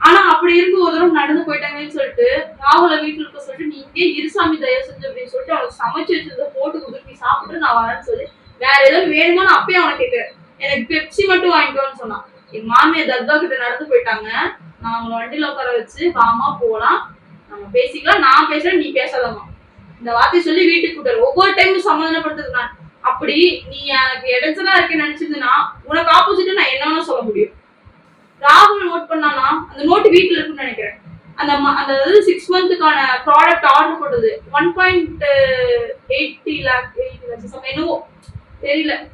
ஆனா அப்படி இருந்து ஒரு தடவை நடந்து போயிட்டாங்கன்னு சொல்லிட்டு ராகுல வீட்டுல இருக்க சொல்லிட்டு நீ இங்கே இருசாமி தயவு செஞ்சு அப்படின்னு சொல்லிட்டு அவனுக்கு சமைச்சு வச்சிருந்த போட்டு கொடுத்து நீ சாப்பிட்டு நான் வரேன்னு சொல்லி வேற ஏதாவது வேணுமா நான் அப்பயே அவனை கேட்கிறேன் எனக்கு பெப்சி மட்டும் வாங்கிக்கோன்னு சொன்னான். என் மாமியார் தர்கா கிட்ட நடந்து போயிட்டாங்க. நான் உங்களை வண்டியில உட்கார வச்சு வாமா போகலாம் நம்ம பேசிக்கலாம். நான் பேசுறேன் நீ பேசலாமா இந்த வார்த்தையை சொல்லி வீட்டுக்கு கூட்டாரு ஒவ்வொரு டைமும் சமாதானப்படுத்துறது நான். அப்படி நீ எனக்கு இடைச்சலா இருக்கேன்னு நினைச்சிருந்தனா உனக்கு ஆப்போசிட்டா நான் என்னன்னு சொல்ல முடியும். ராகுல் நோட் பண்ணானா அந்த நோட்டு வீட்டுல இருக்குன்னு நினைக்கிறேன். அந்த ம- அந்த சிக்ஸ் மந்த்துக்கான ப்ராடக்ட் ஆர்டர் போட்டது. One point eighty lakh eighty lakhs என்னவோ தெரியல.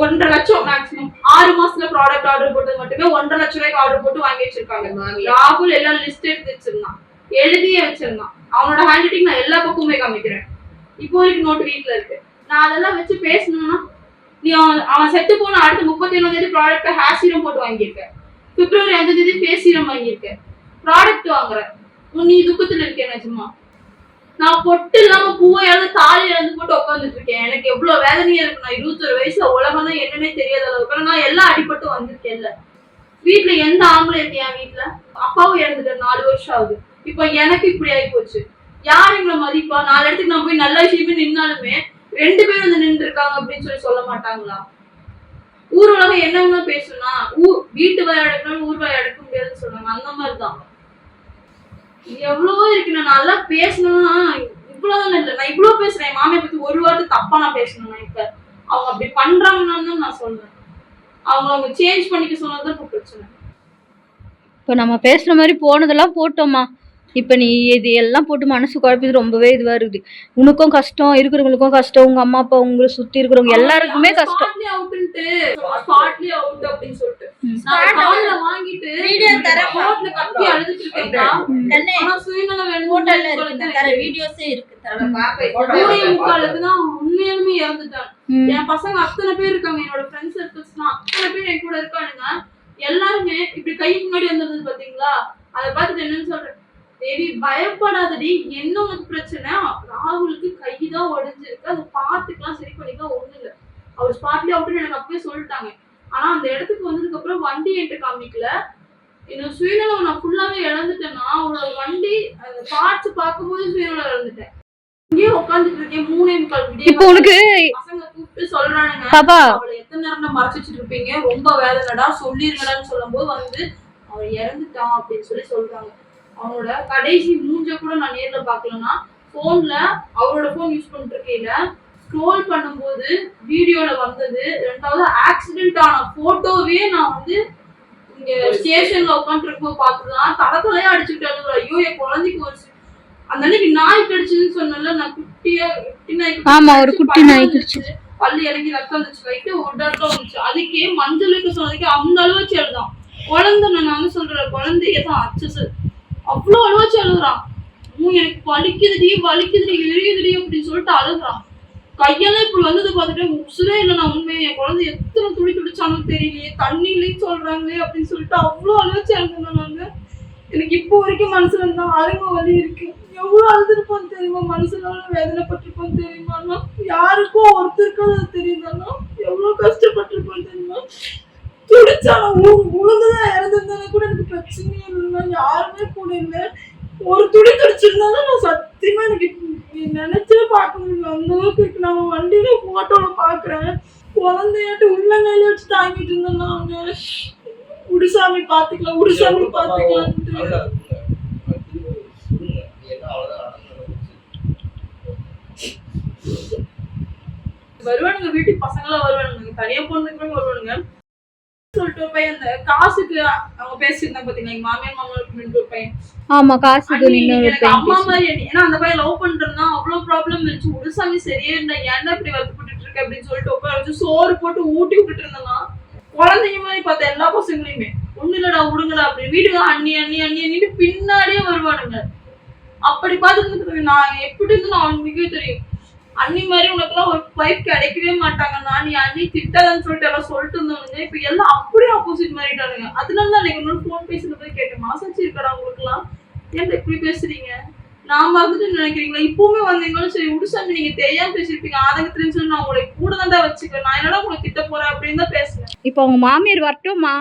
ஒன்றரை லட்சம் மேக்ஸிமம் ஆறு மாசத்துல ப்ராடக்ட் ஆர்டர் போட்டது மட்டுமே ஒன்றரை லட்சம் ரூபாய்க்கு ஆர்டர் போட்டு வாங்கி வச்சிருக்காங்க. ராகுல் எல்லாம் லிஸ்ட் எடுத்து வச்சிருந்தான். எழுதியே வச்சிருந்தான். அவனோட ஹேண்ட் ரைட்டிங் நான் எல்லா பக்கமுமே காமிக்கிறேன். இப்போ வரைக்கும் நோட்டு வீட்ல இருக்கு. நான் அதெல்லாம் வச்சு பேசணும்னா நீ அவன் அவன் செத்து போன அடுத்த முப்பத்தி ஒண்ணாம் தேதி ப்ராடக்ட் ஹேர் சீரம் போட்டு வாங்கியிருக்க. பிப்ரவரி அஞ்சாம் தேதி ஃபேஸ் சீரம் வாங்கியிருக்க. ப்ராடக்ட் வாங்குற. நீ துக்கத்துல இருக்கேன் நிஜமா? நான் பொட்டு இல்லாம பூவை இழந்து தாலி இழந்து போட்டு உட்காந்துட்டு இருக்கேன் எனக்கு எவ்வளவு வேதனையா இருக்கு. நான் இருபத்தொரு வயசுல உலகம் தான் என்னன்னே தெரியாத அளவுக்கு. நான் எல்லாம் அடிபட்டு வந்திருக்கேன்ல வீட்டுல எந்த ஆம்பளை இருக்கு என் வீட்ல? அப்பாவும் இறந்துட்டாரு நாலு வருஷம் ஆகுது. இப்போ எனக்கு இப்படி ஆகி போச்சு யார் எங்களை மதிப்பா? நாலு இடத்துக்கு நான் போய் நல்ல விஷயமே நின்னாலுமே ரெண்டு பேரும் வந்து நின்று இருக்காங்க அப்படின்னு சொல்லி சொல்ல மாட்டாங்களா? ஊர் உலகம் என்ன பேசணும்னா ஊ வீட்டு வாய் அடக்கணும் ஊர் வாய் அடக்க முடியாதுன்னு சொல்றாங்க. அந்த மாதிரிதான். எவ்வளவோ இருக்கு நான் நல்லா பேசணும்னா இவ்வளவுதான் இல்லை நான் இவ்வளவு பேசுறேன். என் மாமியை பத்தி ஒரு வார்த்தை தப்பா நான் பேசணும் நான் இப்ப. அவங்க அப்படி பண்றாங்கன்னு தான் நான் சொல்றேன். அவங்க அவங்க சேஞ்ச் பண்ணிக்க சொன்னதுதான் இப்ப பிரச்சனை. இப்போ நம்ம பேசுற மாதிரி போனதெல்லாம் போட்டோமா இப்போ நீ இது எல்லாம் போட்டு மனசு குழப்பிது ரொம்பவே இதுவாக இருக்குது. உனக்கும் கஷ்டம் இருக்கிறவங்களுக்கும் கஷ்டம் உங்கள் அம்மா அப்பா உங்களை சுற்றி இருக்கிறவங்க எல்லாருக்குமே கஷ்டம். உண்மையாலுமே இறந்துட்டான். என் பசங்க அத்தனை பேர் இருக்காங்க. என்னோட ஃப்ரெண்ட்ஸ் சர்க்கிள்ஸ் அத்தனை பேர் என் கூட இருக்கானுங்க. எல்லாருமே இப்படி கை முன்னாடி வந்திருந்தது பாத்தீங்களா? அதை பார்த்துட்டு என்னன்னு சொல்றேன். தேவி பயப்படாதடி. என்ன உனக்கு பிரச்சனை? ராகுலுக்கு கைதான் உடைஞ்சிருக்கு அதை பார்த்துக்கலாம் சரி பண்ணிக்கலாம் ஒண்ணு இல்ல. அவர் ஸ்பாட்லி அவுட்னு எனக்கு அப்பவே சொல்லிட்டாங்க. ஆனா அந்த இடத்துக்கு வந்ததுக்கு அப்புறம் வண்டி என்கிட்ட காமிக்கல. என்னோட சுயநலம் நான் ஃபுல்லாவே இழந்துட்டேன்னா அவரோட வண்டி அந்த பார்ட்ஸ் பார்க்கும்போது சுயநலம் இழந்துட்டேன். இங்கேயே உட்காந்துட்டு இருக்கேன். மூணே முக்கால் விடிய இப்போ உனக்கு பசங்க கூப்பிட்டு சொல்றானுங்க பாப்பா. அவளை எத்தனை நேரம் மறைச்சு வச்சுட்டு இருப்பீங்க ரொம்ப வேதனைடா சொல்லிருங்கடான்னு சொல்லும்போது வந்து அவன் இறந்துட்டான் அப்படின்னு சொல்லி சொல்றாங்க. அவனோட கடைசி மூஞ்ச கூட நான் நேர்ல பார்க்கலன்னா போன்ல அவரோட போன் யூஸ் பண்ணிட்டு இருக்கையில ஸ்க்ரோல் பண்ணும்போது வீடியோல வந்தது ரெண்டாவது ஆக்சிடென்ட் ஆன போட்டோவே நான் வந்து இங்க ஸ்டேஷன்ல உட்காந்துட்டு இருக்கும்போது பார்த்துதான் தலை தலையா அடிச்சுக்கிட்டு. ஐயோ என் குழந்தைக்கு ஒரு அந்த அன்னைக்கு நாய் கடிச்சதுன்னு சொன்னல நான் குட்டியா குட்டி நாய் ஆமா, ஒரு குட்டி நாய் கடிச்சு. பல்லு இறங்கி ரத்தம் வந்துச்சு ஒரு இடத்துல வந்துச்சு அதுக்கே மஞ்சள் வைக்க சொன்னதுக்கு அந்த அழுவச்சு அழுதான் குழந்தை நான் வந்து சொல்றேன் குழந்தைய தான் அச்சஸ் அவ்வளோ அழுவாச்சு அழுகுறான் "அம்மா, எனக்கு வலிக்குதுடி வலிக்குதுடி எரியுதுடி அப்படின்னு சொல்லிட்டு அழுகுறான். கையெல்லாம் இப்படி வந்தது பார்த்துட்டு உசுரே இல்லை நான் உண்மை என் குழந்தை எத்தனை துடி துடிச்சாலும் தெரியலையே தண்ணி இல்லைன்னு சொல்றாங்களே அப்படின்னு சொல்லிட்டு அவ்வளோ அழுவாச்சு அழுகுறேன் நாங்க எனக்கு இப்போ வரைக்கும் மனசுல இருந்தா அருமை வலி இருக்கு. எவ்வளவு அழுதுருப்போம் தெரியுமா? மனசுல எவ்வளவு வேதனைப்பட்டிருப்போம் தெரியுமா? யாருக்கும் ஒருத்தருக்கும் அது தெரியுதுன்னா எவ்வளவு கஷ்டப்பட்டிருப்போம் தெரியுமா? துடிச்சாலும் உழுந்துதான் கூட எனக்கு பிரச்சனை இல்லை யாருமே கூட ஒரு துடி துடிச்சிருந்தாலும் நான் சத்தியமா எனக்கு நினைச்சே பார்க்க முடியல அந்த அளவுக்கு நம்ம வண்டியில போட்டோல பாக்குறேன் குழந்தையாட்டு உள்ளங்கையில வச்சு தாங்கிட்டு இருந்தோம்னா அவங்க உடுசாமி பாத்துக்கலாம் உடுசாமி பாத்துக்கலாம் வருவானுங்க வீட்டுக்கு பசங்களாம் வருவானுங்க. தனியா போனதுக்கு வருவானுங்க. சொல்லிட்டு அந்த காசுக்கு அவங்க பேசியிருந்தாங்க பாத்தீங்களா? எங்க மாமியார் மாமனார் ஒரு பையன். ஆமா காசுக்கு அண்ணி, நின்று எனக்கு அம்மா மாதிரி. ஏன்னா அந்த பையன் லவ் பண்றதுனா அவ்வளவு ப்ராப்ளம் இருந்துச்சு உடுசாமி சரியே இருந்தா ஏன்டா இப்படி வருத்தப்பட்டு இருக்க அப்படின்னு சொல்லிட்டு உட்கார வச்சு சோறு போட்டு ஊட்டி விட்டுட்டு இருந்தேன்னா குழந்தைங்க மாதிரி பார்த்த எல்லா பசங்களையுமே ஒண்ணு இல்லடா விடுங்கடா அப்படி வீட்டுக்கு அண்ணி அண்ணி அண்ணி அண்ணிட்டு பின்னாடியே வருவானுங்க. அப்படி பார்த்துட்டு நான் எப்படி இருந்து அவனுக்கே தெரியும். அண்ணி மாதிரி உனக்குலாம் ஒரு ஒய்ஃப் கிடைக்கவே மாட்டாங்கண்ணா நீ அண்ணி திட்டலன்னு சொல்லிட்டு எல்லாம் சொல்லிட்டு இருந்தவங்க இப்ப எல்லாம் அப்படியே ஆப்போசிட் மாறிட்டானுங்க. அதனால தான் எனக்கு இன்னொரு ஃபோன் பேசுறது போய் கேட்டேன். மாசாச்சு இருக்கடா உங்களுக்குலாம் ஏன் இப்படி பேசுறீங்க? நாம வந்துட்டு நினைக்கிறீங்களா? இப்பவுமே வந்தீங்களும் சரி உடுசாமி நீங்க தெரியாம பேசிருப்பீங்க ஆதங்கத்துலன்னு சொல்லி நான் உங்களை கூட தான் வச்சுக்கிறேன். நான் என்னடா உங்களை திட்ட போறேன்? அப்படின்னு தான் பேசுறேன் இப்போ அவங்க மாமியார் வரட்டும்மா.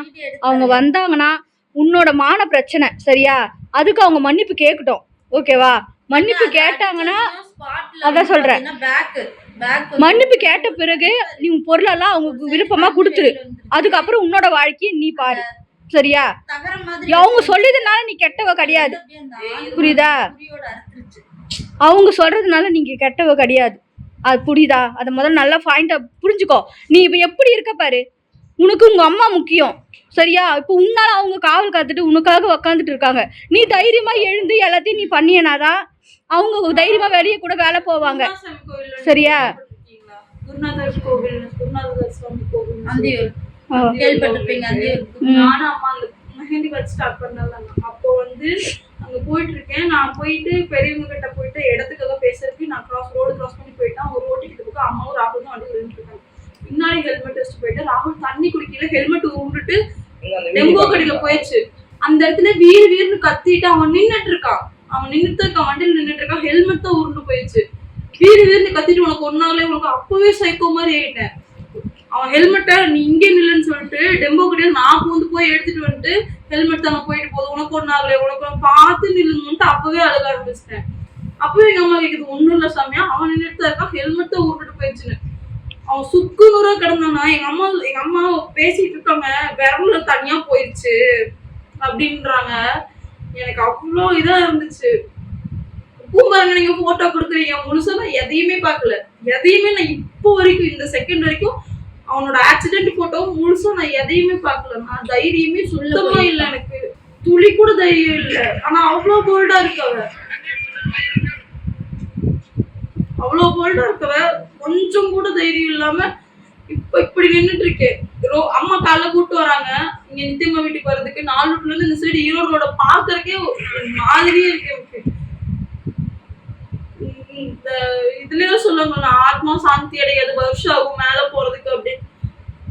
அவங்க வந்தாங்கன்னா உன்னோட மான பிரச்சனை சரியா? அதுக்கு அவங்க மன்னிப்பு கேட்கட்டும். ஓகேவா? மன்னிப்பு கேட்டாங்கன்னா அதான் சொல்றேன். மன்னிப்பு கேட்ட பிறகு நீ உன் பொருளெல்லாம் அவங்களுக்கு விருப்பமா கொடுத்துரு. அதுக்கப்புறம் உன்னோட வாழ்க்கையை நீ பாரு. சரியா? அவங்க சொல்லியதுனால நீ கெட்டவ கிடையாது. புரியுதா? அவங்க சொல்றதுனால நீங்க கெட்டவ கிடையாது. அது புரியுதா? அதை முதல்ல நல்லா பாயிண்டா புரிஞ்சுக்கோ. நீ இப்ப எப்படி இருக்க பாரு? உனக்கு உங்க அம்மா முக்கியம். சரியா? இப்போ உன்னால அவங்க காவல் காத்துட்டு உனக்காக உக்காந்துட்டு இருக்காங்க. நீ தைரியமா எழுந்து எல்லாத்தையும் நீ பண்ணியனாதான் அவங்க தைரியமா வெளியே கூட வேலை போவாங்க. சரியா? குருநாதர் கோவில் குருநாதர் சுவாமி கோவில். கேள்விப்பட்டிருப்பீங்க அந்தியூர். நானும் அம்மா அந்த மெஹந்தி வச்சு ஸ்டார்ட் பண்ணலாம் அப்போ வந்து அங்க போயிட்டு இருக்கேன் நான் போயிட்டு பெரியவங்க கிட்ட போயிட்டு இடத்துக்காக பேசுறதுக்கு நான் கிராஸ் ரோடு கிராஸ் பண்ணி போயிட்டேன். அவங்க ரோட்டு கிட்ட போய் அம்மாவும் ராகுல் தான் வண்டி பின்னாடி ஹெல்மெட் வச்சுட்டு போயிட்டு ராகுல் தண்ணி குடிக்கல. ஹெல்மெட் உருண்டுட்டு டெம்போ கடையில போயிடுச்சு. அந்த இடத்துல வீடு வீடுன்னு கத்திட்டு அவன் நின்னுட்டு இருக்கான். அவன் நின்னுட்டு இருக்கான் வண்டியில நின்றுட்டு இருக்கான். ஹெல்மெட் தான் உருண்டு போயிடுச்சு. வீடு நீ கத்திட்டு உனக்கு ஒன்னாலே உனக்கு அப்பவே சைக்கோ மாதிரி ஆயிட்டேன். அவன் ஹெல்மெட்டை நீ இங்கே நில்லுன்னு சொல்லிட்டு டெம்போ கிட்டே நான் பூந்து போய் எடுத்துட்டு வந்துட்டு ஹெல்மெட் தானே போயிட்டு போகுது. உனக்கு ஒன்னாகலே உனக்கு பார்த்து நில்லுன்னுட்டு அப்பவே அழுக ஆரம்பிச்சிட்டேன். அப்பவே எங்க அம்மா கேக்குது ஒண்ணும் இல்ல சாமியா அவன் நின்றுட்டு தான் இருக்கான். ஹெல்மெட் தான் உருண்டுட்டு போயிடுச்சுன்னு. அவன் சுக்கு நூறா கிடந்தானா? எங்க அம்மா எங்க அம்மா பேசிட்டு இருக்காங்க விரல தனியா போயிடுச்சு அப்படின்றாங்க. எனக்கு அவ்வளோ இதா இருந்துச்சு. பூம்பாருங்க நீங்க போட்டோ கொடுக்குறீங்க. முழுசா நான் எதையுமே பார்க்கல. எதையுமே நான் இப்போ வரைக்கும் இந்த செகண்ட் வரைக்கும் அவனோட ஆக்சிடென்ட் போட்டோ முழுசா நான் எதையுமே பார்க்கல. நான் தைரியமே சுத்தமா இல்லை எனக்கு. துளி கூட தைரியம் இல்லை. ஆனா அவ்வளோ போல்டா இருக்கவ அவ்வளோ போல்டா இருக்கவ கொஞ்சம் கூட தைரியம் இல்லாம இப்ப இப்படி நின்னுட்டு இருக்கேன் ரோ அம்மா காலைல கூட்டு வராங்க. இங்க நித்தியம்மா வீட்டுக்கு வர்றதுக்கு நாலு ரூட்ல இருந்து இந்த சைடு ஈரோடு ரோட பாக்குறதுக்கே மாதிரியே இருக்கு எனக்கு. உம் இந்த இதுலயே சொல்லுவாங்க நான் ஆத்மா சாந்தி அடையாது வருஷம் ஆகும் மேல போறதுக்கு அப்படின்னு.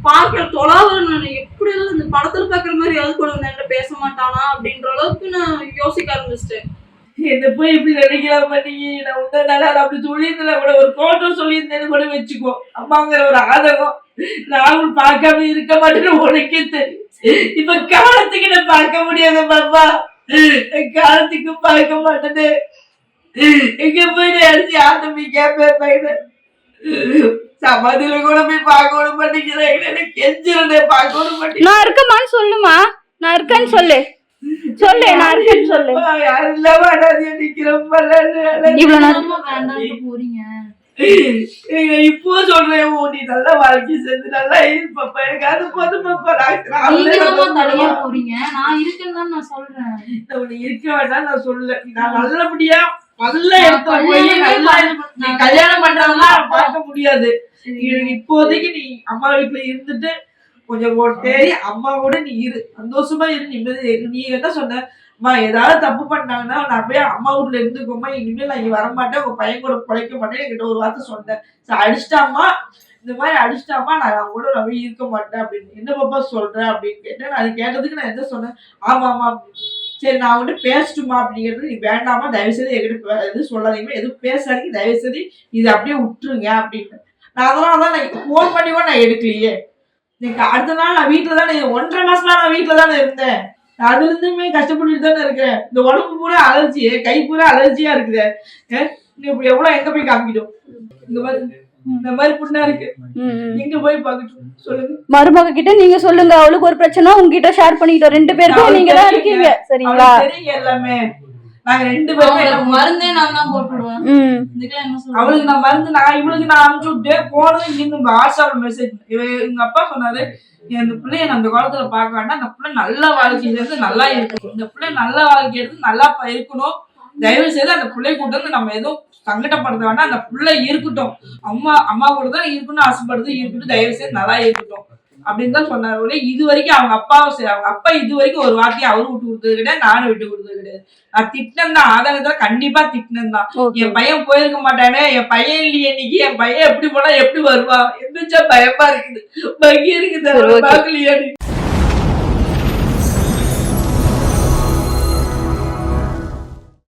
பார்க்கிற தொலாவரம் நான் எப்படி இந்த படத்துல பாக்குற மாதிரி அது கூட வந்து என்கிட்ட பேச மாட்டானா அப்படின்ற அளவுக்கு நான் யோசிக்க ஆரம்பிச்சிட்டேன். என்ன போய் இப்படி நினைக்கலாம் நீங்க நான் உன்ன நல்லா அப்படி சொல்லியிருந்தேன் கூட ஒரு போட்டோ சொல்லியிருந்தேன்னு கூட வச்சுக்கோ. அம்மாங்கிற ஒரு ஆதகம் ராகுல் பார்க்காம இருக்க மாட்டேன்னு உனக்கே தெரியும். இப்ப காலத்துக்கு நான் பார்க்க முடியாது பாப்பா காலத்துக்கு பார்க்க மாட்டேன்னு. எங்க போய் நான் அடிச்சு ஆட்டமி கேட்பேன் சமாதியில கூட போய் பார்க்க விட மாட்டேங்கிறேன் எனக்கு கெஞ்சிருந்தேன் பார்க்க விட மாட்டேங்கிறேன் நான் இருக்கமான்னு சொல்லுமா? நான் இருக்கேன்னு சொல்லு. சொல்லு நான் இருக்கேன்னு சொல்லு. யாரும் இல்லாம அனாதையா நிக்கிறேன் இவ்வளவு நேரம் வேண்டாம்னு போறீங்க. ஏங்க, இப்போ சொல்றேன் ஓ நீ நல்ல வாழ்க்கை செஞ்சு நல்லா இருப்பப்பா எனக்கு அது தான் தனியா போறீங்க. நான் இருக்கேன்னு தான் நான் சொல்றேன். இருக்க வேண்டாம் நான் சொல்ல நான் நல்லபடியா இடத்துல போய் கல்யாணமே நல்லா பண்ண பார்க்க முடியாது. எனக்கு இப்போதைக்கு நீ அம்மா வீட்டுல இருந்துட்டு கொஞ்சம் தேடி அம்மா கூட நீ இரு. சந்தோஷமா இரு நிம்மதி இரு. நீ என்ன சொன்ன? அம்மா ஏதாவது தப்பு பண்ணாங்கன்னா நான் போய் அம்மா வீட்ல இருந்துக்கோமா இனிமேல் நான் இங்க வரமாட்டேன். உங்க பையன் கூட பிழைக்க மாட்டேன். என்கிட்ட ஒரு வார்த்தை சொன்னேன் சரி அடிச்சிட்டாமா இந்த மாதிரி அடிச்சிட்டாமா நான் அவங்க கூட நான் போய் இருக்க மாட்டேன் அப்படின்னு. என்ன பாப்பா சொல்ற அப்படின்னு கேட்டேன். அது கேட்டதுக்கு நான் என்ன சொன்னேன்? ஆமா ஆமா. அப்படின்னு. சரி நான் வந்துட்டு பேசட்டுமா அப்படிங்கிறது நீ வேண்டாமா தயவுசெய்து எங்கிட்ட என்கிட்ட எதுவும் சொல்லாதீங்க எதுவும் பேசாதீங்க. தயவுசெய்து இது அப்படியே விட்டுருங்க அப்படின்னு. நான் அதனால தான் நான் ஃபோன் பண்ணி கூட நான் எடுக்கலையே. எனக்கு அடுத்த நாள் நான் வீட்டில் தானே ஒன்றரை மாசமா நான் வீட்டில் தானே இருந்தேன். நான் அதுல இருந்துமே கஷ்டப்பட்டுட்டு தானே இருக்கிறேன் இந்த உடம்பு பூரா அலர்ஜி கை பூரா அலர்ஜியா இருக்குது. இப்படி எவ்வளவு எங்க போய் காமிக்கிட்டோம்? இந்த மாதிரி இந்த மாதிரி புண்ணா இருக்கு. எங்க போய் பார்க்கட்டும். சொல்லுங்க. மருமக கிட்ட நீங்க சொல்லுங்க. அவளுக்கு ஒரு பிரச்சனை உங்ககிட்ட ஷேர் பண்ணிக்கிட்டோம். ரெண்டு பேருக்கும் நீங்க தான். இருக்கீங்க. சரிங்களா? எல்லாமே. நாங்க ரெண்டு பேருமே மருந்தே நான் தான் போட்டு விடுவேன் ம். இதுக்கெல்லாம் என்ன சொல்றது? அவளுக்கு நான் மருந்து நான் இவளுக்கு நான் அனுப்பிச்சு விட்டு போனது இங்கிருந்து வாட்ஸ்அப்ல மெசேஜ் எங்க அப்பா சொன்னாரு இந்த பிள்ளைய நான் அந்த காலத்துல பார்க்க வேண்டாம். அந்த பிள்ளை நல்ல வாழ்க்கையில இருந்து நல்லா இருக்கணும். இந்த பிள்ளை நல்ல வாழ்க்கை எடுத்து நல்லா ப- இருக்கணும். தயவு செய்து அந்த பிள்ளை கூட இருந்து நம்ம எதுவும் சங்கடப்படுத்த வேண்டாம். அந்த பிள்ளை இருக்கட்டும். அம்மா அம்மா கூட தான் இருக்கணும்னு ஆசைப்படுது. இருக்கட்டும். தயவு செய்து நல்லா இருக்கட்டும். அப்படின்னு தான் சொன்னார் ஒரே இது வரைக்கும் அவங்க அப்பாவும் சரி அவங்க அப்பா இது வரைக்கும் ஒரு வார்த்தையை அவரும் விட்டு கொடுத்தது கிடையாது நானும் விட்டு கொடுத்தது கிடையாது. நான் திட்டினேன் தான் ஆதங்கத்துல கண்டிப்பா திட்டினேன் தான். என் பையன் போயிருக்க மாட்டானே என் பையன் இல்லையே இன்னைக்கு என் பையன் எப்படி போனா எப்படி வருவான் எந்திரிச்சா பயமா இருக்குது. பகி இருக்குது. பாக்கலையே